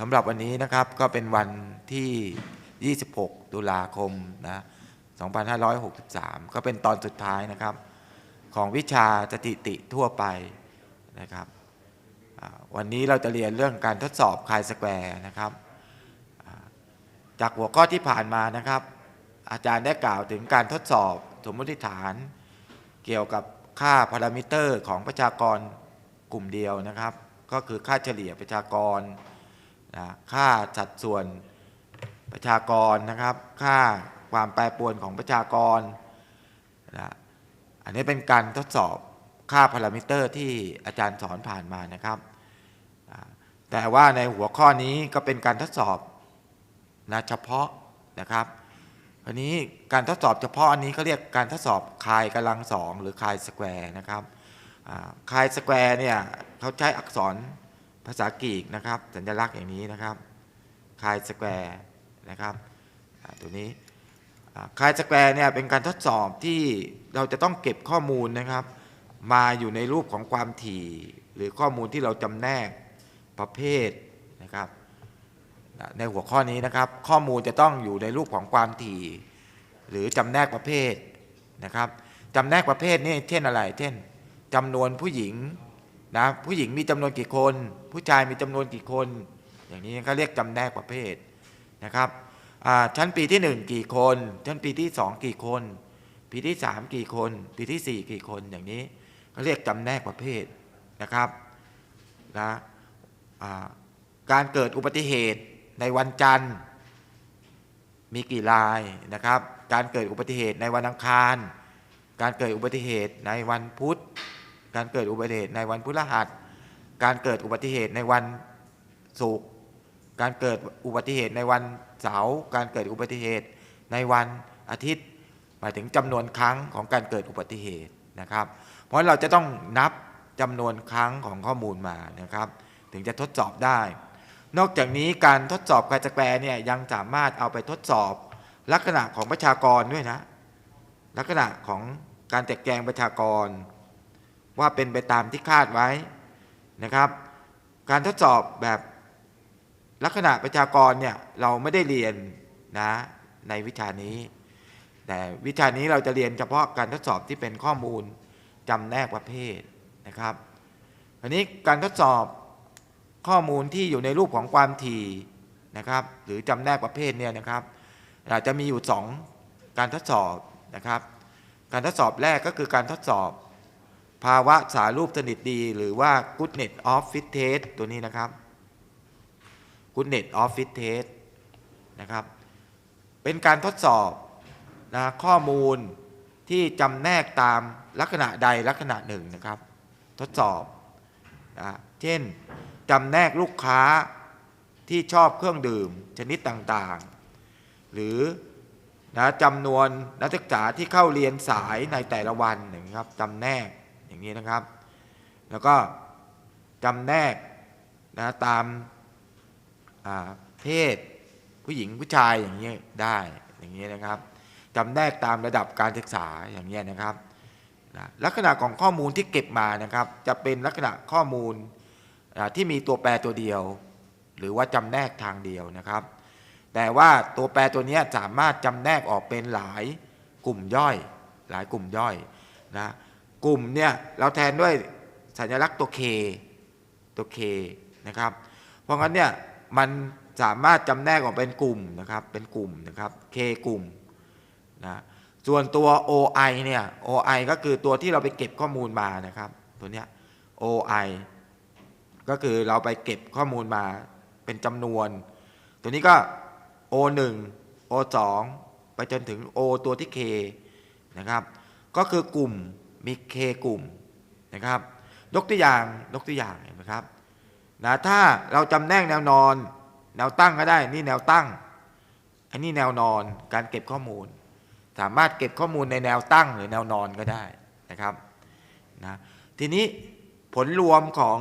สำหรับวันนี้นะครับก็เป็นวันที่ 26 ตุลาคมนะ 2563 ก็เป็นตอนสุดท้ายนะครับ ของวิชาสถิติทั่วไปนะครับ วันนี้เราจะเรียนเรื่องการทดสอบคายสแควร์นะครับ จากหัวข้อที่ผ่านมานะครับ อาจารย์ได้กล่าวถึงการทดสอบสมมติฐาน เกี่ยวกับค่าพารามิเตอร์ของประชากรกลุ่มเดียวนะครับ ก็คือค่าเฉลี่ยประชากร นะค่าสัดส่วนประชากรนะครับ ค่าความแปรปรวนของประชากรนะอันนี้เป็นการทดสอบค่าพารามิเตอร์ที่อาจารย์สอนผ่านมานะครับ แต่ว่าในหัวข้อนี้ก็เป็นการทดสอบนะเฉพาะนะครับอันนี้การทดสอบเฉพาะอันนี้เขาเรียกการทดสอบคายกำลังสองหรือคายสแควร์นะครับคายสแควร์เนี่ยเขาใช้อักษร ภาษากรีกนะครับ สัญลักษณ์อย่างนี้นะครับคายสแควร์นะครับตัวนี้คายสแควร์เนี่ยเป็นการทดสอบที่เราจะต้องเก็บข้อมูลนะครับ มาอยู่ในรูปของความถี่ หรือข้อมูลที่เราจำแนกประเภทนะครับ ในหัวข้อนี้นะครับ ข้อมูลจะต้องอยู่ในรูปของความถี่ หรือจำแนกประเภทนะครับจำแนกประเภทนี่เช่นอะไร เช่นจำนวนผู้หญิง นะผู้หญิงมีจำนวนกี่คน ผู้ชายมีจำนวนกี่คน อย่างนี้เขาเรียกจำแนกประเภทนะครับชั้นปีที่หนึ่งกี่คน ชั้นปีที่สองกี่คน ปีที่สามกี่คน ปีที่สี่กี่คนอย่างนี้เขาเรียกจำแนกประเภทนะครับนะการเกิดอุบัติเหตุในวันจันทร์ มีกี่รายนะครับ การเกิดอุบัติเหตุในวันอังคาร การเกิดอุบัติเหตุในวันพุธ การเกิดอุบัติเหตุในวันพฤหัส การเกิดอุบัติเหตุในวันศุกร์การเกิดอุบัติเหตุในวันเสาร์การเกิดอุบัติเหตุในวันอาทิตย์ หมายถึงจำนวนครั้งของการเกิดอุบัติเหตุนะครับ เพราะเราจะต้องนับจำนวนครั้งของข้อมูลมานะครับ ถึงจะทดสอบได้ นอกจากนี้การทดสอบคายสแควร์เนี่ยยังสามารถเอาไปทดสอบลักษณะของประชากรด้วยนะ ลักษณะของการแจกแจงประชากร ว่าเป็นไปตามที่คาดไว้นะครับ การทดสอบแบบลักษณะประชากรเนี่ยเราไม่ได้เรียนนะในวิชานี้ แต่วิชานี้เราจะเรียนเฉพาะการทดสอบที่เป็นข้อมูลจำแนกประเภทนะครับอันนี้การทดสอบข้อมูลที่อยู่ในรูปของความถี่นะครับ หรือจำแนกประเภทเนี่ยนะครับอาจจะมีอยู่สองการทดสอบนะครับ การทดสอบแรกก็คือการทดสอบ ภาวะสารูปสนิทดี หรือว่า goodness of fit test ตัวนี้นะครับ goodness of fit test นะครับ เป็นการทดสอบนะข้อมูลที่จำแนกตามลักษณะใดลักษณะหนึ่งนะครับ ทดสอบนะเช่นจำแนกลูกค้าที่ชอบเครื่องดื่มชนิดต่างๆ หรือนะจำนวนนักศึกษาที่เข้าเรียนสายในแต่ละวันนี้ครับจำแนก อย่างนี้นะครับ แล้วก็จำแนกนะตามาเพศผู้หญิงผู้ชายอย่างนี้ได้อย่างนี้นะครับจำแนกตามระดับการศึกษาอย่างนี้นะครับนะลักษณะของข้อมูลที่เก็บมานะครับ จะเป็นลักษณะข้อมูลที่มีตัวแปรตัวเดียว หรือว่าจำแนกทางเดียวนะครับ แต่ว่าตัวแปรตัวนี้สามารถจำแนกออกเป็นหลายกลุ่มย่อย หลายกลุ่มย่อยนะ กลุ่มเนี่ยเราแทนด้วยสัญลักษณ์ตัว K ตัว K นะครับ เพราะงั้นเนี่ยมันสามารถจำแนกออกเป็นกลุ่มนะครับเป็นกลุ่มนะครับ K กลุ่มนะส่วนตัว OI เนี่ย OI ก็คือตัวที่เราไปเก็บข้อมูลมานะครับตัวเนี้ย OI ก็คือเราไปเก็บข้อมูลมาเป็นจำนวน ตัวนี้ก็ O1 O2 ไปจนถึง O ตัวที่ K นะครับ ก็คือกลุ่ม มี K กลุ่มนะครับยกตัวอย่างยกตัวอย่างเห็นไหมครับนะถ้าเราจำแนกแนวนอน แนวตั้งก็ได้ นี่แนวตั้ง อันนี้แนวนอนการเก็บข้อมูล สามารถเก็บข้อมูลในแนวตั้งหรือแนวนอนก็ได้นะครับนะทีนี้ผลรวมของ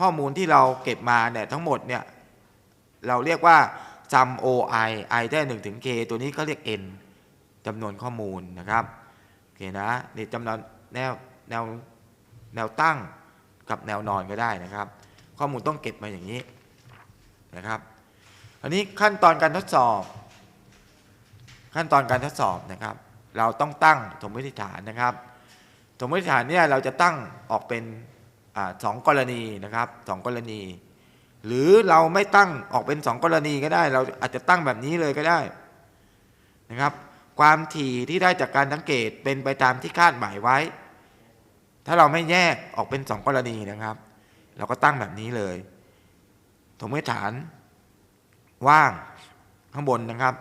ข้อมูลที่เราเก็บมาเนี่ยทั้งหมดเนี่ยเราเรียกว่า sum OI i ได้1ถึง k ตัวนี้เขาเรียก n จำนวนข้อมูลนะครับ เคนะนี่จำนวนแนวแนวแนวตั้งกับแนวนอนก็ได้นะครับ ข้อมูลต้องเก็บมาอย่างนี้นะครับอันนี้ขั้นตอนการทดสอบ ขั้นตอนการทดสอบนะครับ เราต้องตั้งสมมติฐานนะครับ สมมติฐานเนี่ยเราจะตั้งออกเป็นอสองกรณีนะครับสองกรณี หรือเราไม่ตั้งออกเป็นสองกรณีก็ได้ เราอาจจะตั้งแบบนี้เลยก็ได้นะครับ ความถี่ที่ได้จากการสังเกตเป็นไปตามที่คาดหมายไว้ ถ้าเราไม่แยกออกเป็นสองกรณีนะครับ เราก็ตั้งแบบนี้เลยสมมติฐานว่างข้างบนนะครับ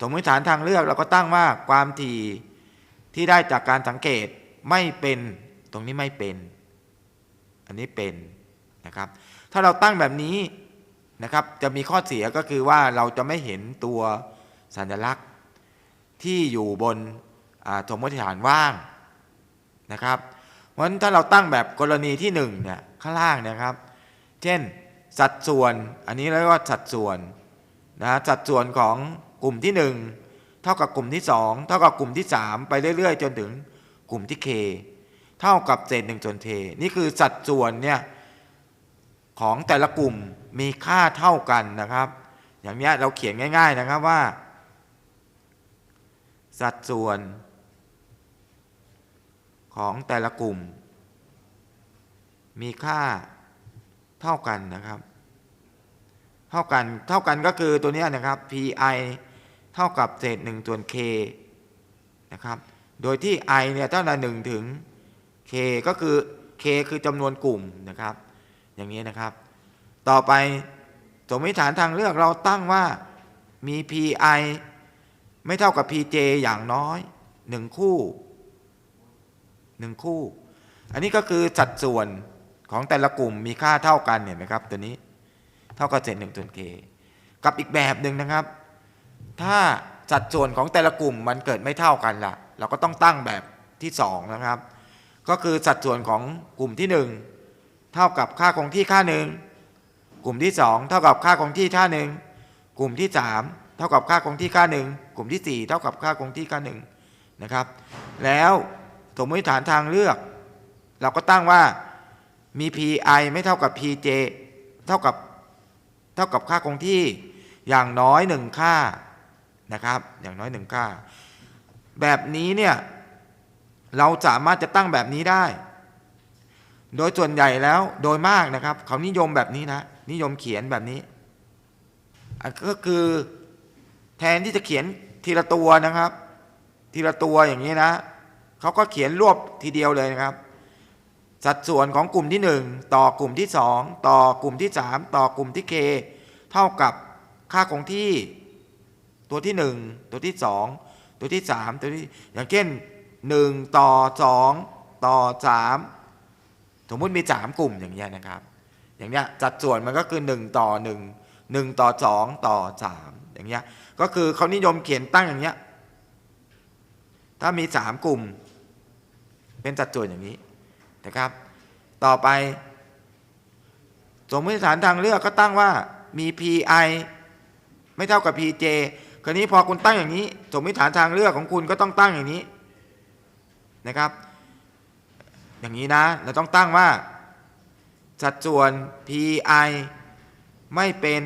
สมมติฐานทางเลือกเราก็ตั้งว่าความถี่ที่ได้จากการสังเกตไม่เป็นตรงนี้ไม่เป็น อันนี้เป็นนะครับ ถ้าเราตั้งแบบนี้นะครับ จะมีข้อเสียก็คือว่าเราจะไม่เห็นตัวสัญลักษณ์ ที่อยู่บนอ่าสมมติฐานว่างนะครับเพราะฉะนั้นถ้าเราตั้งแบบกรณีที่หนึ่งเนี่ยข้างล่างนะครับ เช่นสัดส่วนอันนี้เรียกว่าสัดส่วนนะสัดส่วนของกลุ่มที่หนึ่งเท่ากับกลุ่มที่สองเท่ากับกลุ่มที่สามไปเรื่อย ๆ จนถึงกลุ่มที่ k เท่ากับเศษหนึ่งส่วน k นี่คือสัดส่วนเนี่ยของแต่ละกลุ่มมีค่าเท่ากันนะครับ อย่างนี้เราเขียนง่าย ๆนะครับว่า สัดส่วน ของแต่ละกลุ่ม มีค่าเท่ากันนะครับ เท่ากันเท่ากันก็คือตัวนี้นะครับ pi เท่ากับเศษ1ส่วน k นะครับ โดยที่ i เนี่ยเท่ากับ1ถึง k ก็คือ k คือจำนวนกลุ่มนะครับ อย่างนี้นะครับ ต่อไปสมมติฐานทางเลือกเราตั้งว่ามี pi ไม่เท่ากับ pj อย่างน้อย1คู่1คู่ อันนี้ก็คือสัดส่วนของแต่ละกลุ่มมีค่าเท่ากันเห็นไหมครับ ตัวนี้เท่ากับเศษหนึ่งส่วน k กับอีกแบบหนึ่งนะครับ ถ้าสัดส่วนของแต่ละกลุ่มมันเกิดไม่เท่ากันล่ะ เราก็ต้องตั้งแบบที่สองนะครับ ก็คือสัดส่วนของกลุ่มที่หนึ่งเท่ากับค่าคงที่ค่าหนึ่งกลุ่มที่สองเท่ากับค่าคงที่ค่าหนึ่งกลุ่มที่สาม เท่ากับค่าคงที่ค่าหนึ่งกลุ่มที่สี่เท่ากับค่าคงที่ค่าหนึ่งนะครับ แล้วสมมติฐานทางเลือก เราก็ตั้งว่ามี pi ไม่เท่ากับ pj เท่ากับเท่ากับค่าคงที่อย่างน้อยหนึ่งค่านะครับ อย่างน้อยหนึ่งค่า แบบนี้เนี่ยเราสามารถจะตั้งแบบนี้ได้ โดยส่วนใหญ่แล้วโดยมากนะครับ เขานิยมแบบนี้นะนิยมเขียนแบบนี้อันก็คือ แทนที่จะเขียนทีละตัวนะครับ ทีละตัวอย่างนี้นะเขาก็เขียนรวบทีเดียวเลยนะครับ สัดส่วนของกลุ่มที่ 1 ต่อกลุ่มที่ 2 ต่อกลุ่มที่ 3 ต่อกลุ่มที่ k เท่ากับค่าคงที่ตัวที่ 1 ตัวที่ 2 ตัวที่ 3 ตัวที่อย่างเช่น 1 ต่อ 2 ต่อ 3 สมมุติมี 3 กลุ่มอย่างเงี้ยนะครับ อย่างเงี้ยสัดส่วนมันก็คือ 1 ต่อ 1 1 ต่อ 2 ต่อ 3 อย่างเงี้ยก็คือเขานิยมเขียนตั้งอย่างเงี้ยถ้ามี3กลุ่ม เป็นสัดส่วนอย่างนี้นะครับ ต่อไป สมมติฐานทางเลือกก็ตั้งว่ามี pi ไม่เท่ากับ pj คราวนี้พอคุณตั้งอย่างนี้ สมมติฐานทางเลือกของคุณก็ต้องตั้งอย่างนี้นะครับ อย่างนี้นะเราต้องตั้งว่า สัดส่วน pi ไม่เป็น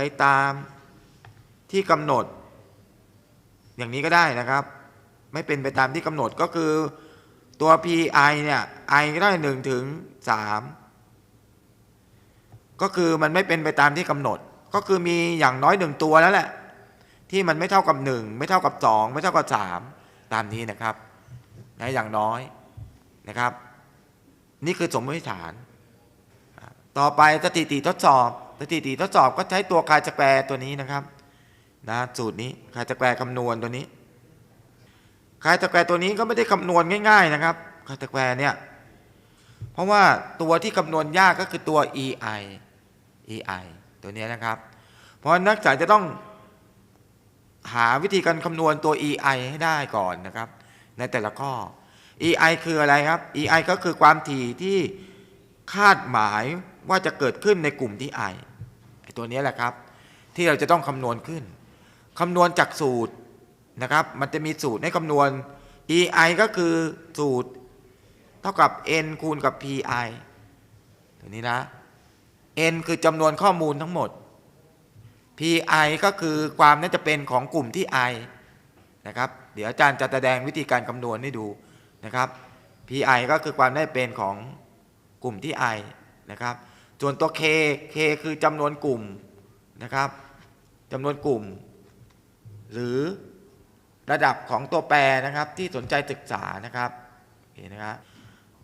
ไปตามที่กำหนด อย่างนี้ก็ได้นะครับ ไม่เป็นไปตามที่กำหนดก็คือตัว pi เนี่ย i ก็ได้หนึ่งถึงสามก็คือมันไม่เป็นไปตามที่กำหนด ก็คือมีอย่างน้อยหนึ่งตัวแล้วแหละ ที่มันไม่เท่ากับหนึ่งไม่เท่ากับสองไม่เท่ากับสามตามนี้นะครับนะอย่างน้อยนะครับ นี่คือสมมติฐาน ต่อไปสถิติทดสอบ สถิติทดสอบก็ใช้ตัวคายสแควร์ตัวนี้นะครับนะสูตรนี้คายสแควร์คำนวณตัวนี้คายตะแควร์ตัวนี้ก็ไม่ได้คำนวณง่าย ๆนะครับคายตะแควร์เนี่ยเพราะว่าตัวที่คำนวณยากก็คือตัว ei ei ตัวนี้นะครับ เพราะนักศึกษาจะต้องหาวิธีการคำนวณตัว ei ให้ได้ก่อนนะครับ ในแต่ละข้อ ei คืออะไรครับ ei ก็คือความถี่ที่คาดหมายว่าจะเกิดขึ้นในกลุ่มที่ i ตัวนี้แหละครับ ที่เราจะต้องคำนวณขึ้นคำนวณจากสูตรนะครับ มันจะมีสูตรให้คำนวณ ei ก็คือสูตร เท่ากับ n คูณกับ pi ตัวนี้นะ n คือจำนวนข้อมูลทั้งหมด pi ก็คือความน่าจะเป็นของกลุ่มที่ i นะครับ เดี๋ยวอาจารย์จะแสดงวิธีการคำนวณให้ดูนะครับ pi ก็คือความได้เป็นของกลุ่มที่ i นะครับ ส่วนตัว k k คือจำนวนกลุ่มนะครับจำนวนกลุ่ม หรือระดับของตัวแปรนะครับ ที่สนใจศึกษานะครับโอเคนะครับ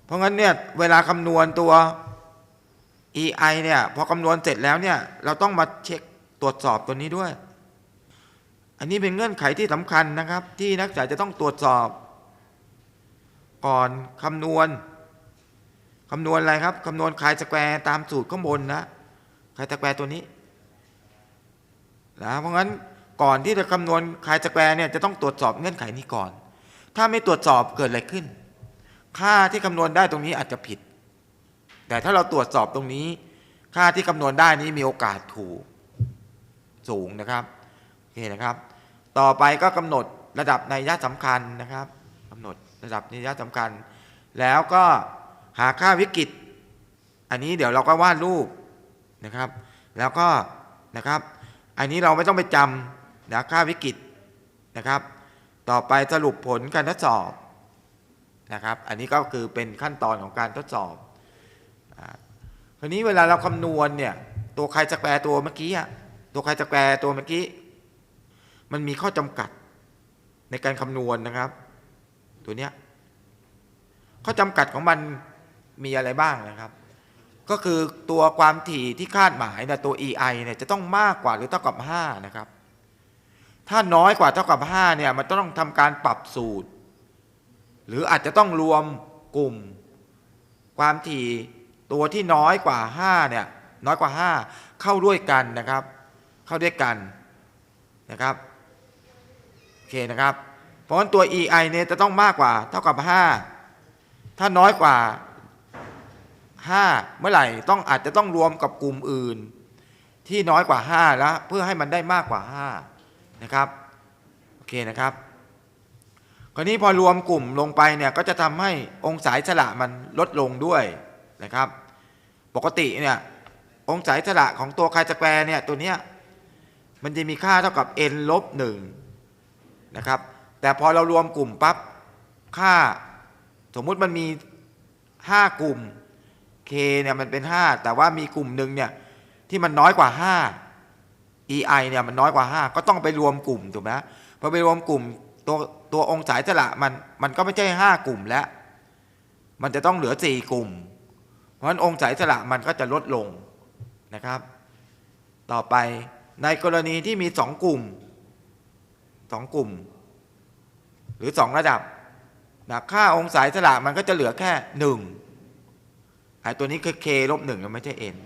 เพราะงั้นเนี่ยเวลาคำนวณตัว EI เนี่ยพอคำนวณเสร็จแล้วเนี่ยเราต้องมาเช็คตรวจสอบตัวนี้ด้วย อันนี้เป็นเงื่อนไขที่สำคัญนะครับ ที่นักศึกษาจะต้องตรวจสอบ ก่อนคำนวณ คำนวณอะไรครับคำนวณคายสแควร์ตามสูตรข้างบนนะคายสแควร์ตัวนี้นะเพราะงั้นก่อนที่จะคำนวณคายสแควร์เนี่ยจะต้องตรวจสอบเงื่อนไขนี้ก่อน ถ้าไม่ตรวจสอบเกิดอะไรขึ้น ค่าที่คำนวณได้ตรงนี้อาจจะผิด แต่ถ้าเราตรวจสอบตรงนี้ ค่าที่คำนวณได้นี้มีโอกาสถูกสูงนะครับโอเคนะครับ ต่อไปก็กำหนดระดับในยะสำคัญนะครับกำหนดระดับในยะสำคัญ แล้วก็ หาค่าวิกฤต อันนี้เดี๋ยวเราก็วาดรูปนะครับ แล้วก็นะครับ อันนี้เราไม่ต้องไปจำนะค่าวิกฤตนะครับ ต่อไปสรุปผลการทดสอบนะครับ อันนี้ก็คือเป็นขั้นตอนของการทดสอบอาคราวนี้เวลาเราคำนวณเนี่ยตัวใครสแควร์ตัวเมื่อกี้อะตัวใครสแควร์ตัวเมื่อกี้ มันมีข้อจำกัดในการคำนวณนะครับ ตัวเนี้ยข้อจำกัดของมัน มีอะไรบ้างนะครับ ก็คือตัวความถี่ที่คาดหมายเนี่ยตัว EI เนี่ยจะต้องมากกว่าหรือเท่ากับ 5 นะครับ ถ้าน้อยกว่าเท่ากับ 5 เนี่ยมันต้องทำการปรับสูตร หรืออาจจะต้องรวมกลุ่ม ความถี่ตัวที่น้อยกว่า 5 เนี่ยน้อยกว่า 5 เข้าด้วยกันนะครับ เข้าด้วยกันนะครับโอเคนะครับ เพราะฉะนั้นตัว EI เนี่ยจะต้องมากกว่าเท่ากับ 5 ถ้าน้อยกว่า 5 เมื่อไหร่ต้องอาจจะต้องรวมกับกลุ่มอื่น ที่น้อยกว่า 5 แล้ว เพื่อให้มันได้มากกว่า 5 นะครับโอเคนะครับคราวนี้พอรวมกลุ่มลงไปเนี่ยก็จะทำให้องศาอิสระมันลดลงด้วยนะครับ ปกติเนี่ยองศาอิสระของตัวไคสแควร์เนี่ยตัวเนี้ยมันจะมีค่าเท่ากับ n ลบหนึ่งนะครับ แต่พอเรารวมกลุ่มปั๊บค่า สมมุติมันมี 5 กลุ่ม k เนี่ยมันเป็น 5 แต่ว่ามีกลุ่มหนึ่งเนี่ยที่มันน้อยกว่า 5 ei เนี่ยมันน้อยกว่า 5 ก็ต้องไปรวมกลุ่มถูกไหมพอไปรวมกลุ่มตัวตัวองศาอิสระมันมันก็ไม่ใช่ 5 กลุ่มแล้ว มันจะต้องเหลือ 4 กลุ่ม เพราะฉะนั้นองศาอิสระมันก็จะลดลงนะครับ ต่อไปในกรณีที่มี 2 กลุ่ม 2 กลุ่ม หรือ 2 ระดับนะค่าองศาอิสระมันก็จะเหลือแค่ 1 ไอ้ตัวนี้คือ k ลบ1มันไม่ใช่ n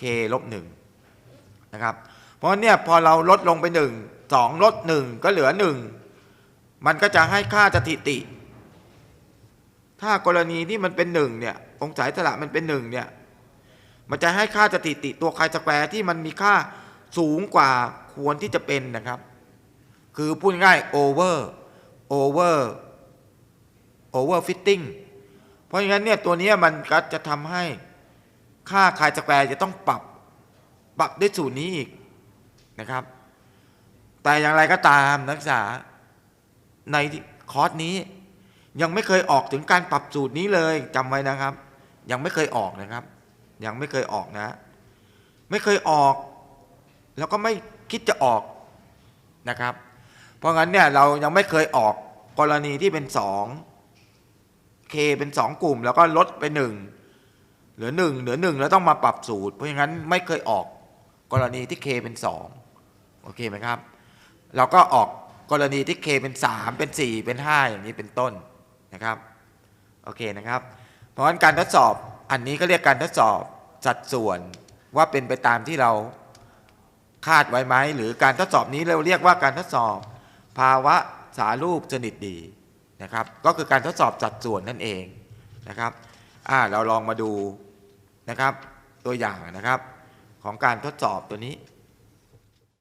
k ลบ1นะครับ เพราะฉะนั้นเนี่ยพอเราลดลงไป1 2ลด1ก็เหลือ1มันก็จะให้ค่าสถิติ ถ้ากรณีที่มันเป็น1เนี่ยองศาอิสระมันเป็น1เนี่ยมันจะให้ค่าสถิติตัวไคสแควร์ที่มันมีค่าสูงกว่าควรที่จะเป็นนะครับ คือพูดง่าย over over over fitting เพร ราะงั้นเนี่ยตัวนี้มันก็จะทำให้ค่าคายสแควร์จะต้องปรับปรับด้วยสูตรนี้อีกนะครับ แต่อย่างไรก็ตามนักศึกษาในคอร์สนี้ ยังไม่เคยออกถึงการปรับสูตรนี้เลยจำไว้นะครับ ยังไม่เคยออกนะครับ ยังไม่เคยออกนะ ไม่เคยออก แล้วก็ไม่คิดจะออกนะครับ เพราะงั้นเนี่ยเรายังไม่เคยออกกรณีที่เป็นสอง เคเป็นสองกลุ่ม แล้วก็ลดไปหนึ่งเหลือหนึ่งเหลือหนึ่งแล้วต้องมาปรับสูตร เพราะงั้นไม่เคยออกกรณีที่เคเป็นสองโอเคไหมครับ เราก็ออกกรณีที่เคเป็นสามเป็นสี่เป็นห้าอย่างนี้เป็นต้นนะครับโอเคนะครับ เพราะฉะนั้นการทดสอบอันนี้ก็เรียกการทดสอบสัดส่วนว่าเป็นไปตามที่เราคาดไว้ไหมหรือการทดสอบนี้เราเรียกว่าการทดสอบ ภาวะสารูปสนิทดี นะครับ ก็คือการทดสอบสัดส่วนนั่นเองนะครับเราลองมาดูนะครับตัวอย่างนะครับของการทดสอบตัวนี้